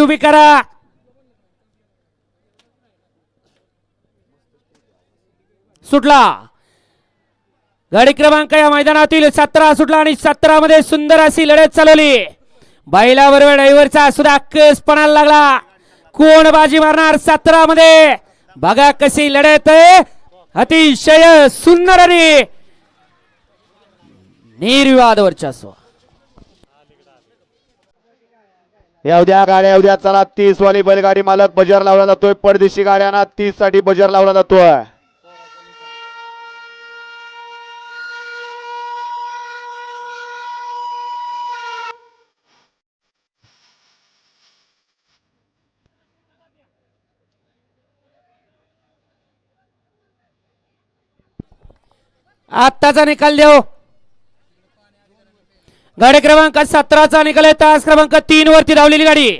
उभी करा. सुटला. गाडी क्रमांक या मैदानातील सतरा सुटला आणि सतरा मध्ये सुंदर अशी लढत चालवली. बैलाबरोबर ड्रायव्हरचा सुद्धा पणाला लागला. कोण बाजी मारणार सतरा मध्ये बघा कशी लढत अतिशय सुंदर आणि निर्विवाद वर्चस्व. या द्या गाड्या येऊ द्या चला तीस वाली बैलगाडी मालक बजार लावला जातोय. परदेशी गाड्यांना तीससाठी बजार लावला जातोय. आत्ताचा निकाल देऊ. गाडी क्रमांक सतराचा निकाल आहे तास क्रमांक तीन वरती धावलेली गाडी.